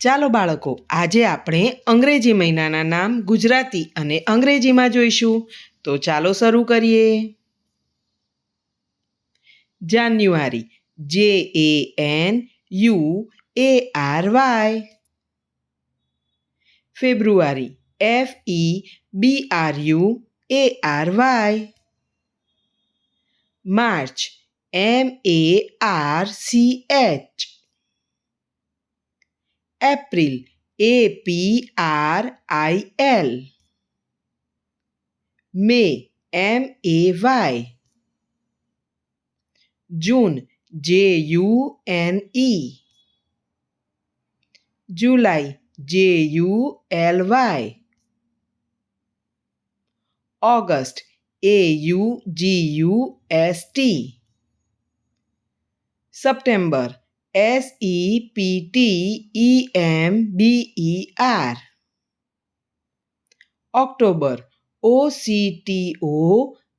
ચાલો બાળકો, આજે આપણે અંગ્રેજી મહિનાના નામ ગુજરાતી અને અંગ્રેજીમાં જોઈશું. તો ચાલો શરૂ કરીએ. January J A N U A R Y February F E B R U A R Y March M A R C H April A P R I L May M A Y June J U N E July J U L Y August A U G U S T September S E P T E M B E R October O C T O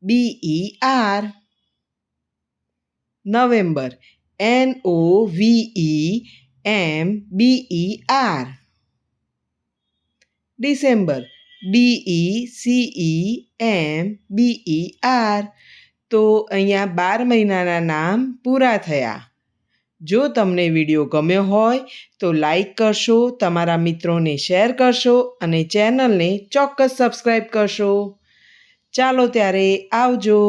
B E R November N O V E M B E R December D E C E M B E R તો અહીંયા બાર મહિનાના નામ પૂરા થયા. જો તમને video ગમ્યો હોય તો લાઈક કરશો, તમારા મિત્રોને શેર કરશો અને ચેનલને ચોક્કસ સબસ્ક્રાઈબ કરશો. ચાલો ત્યારે આવજો.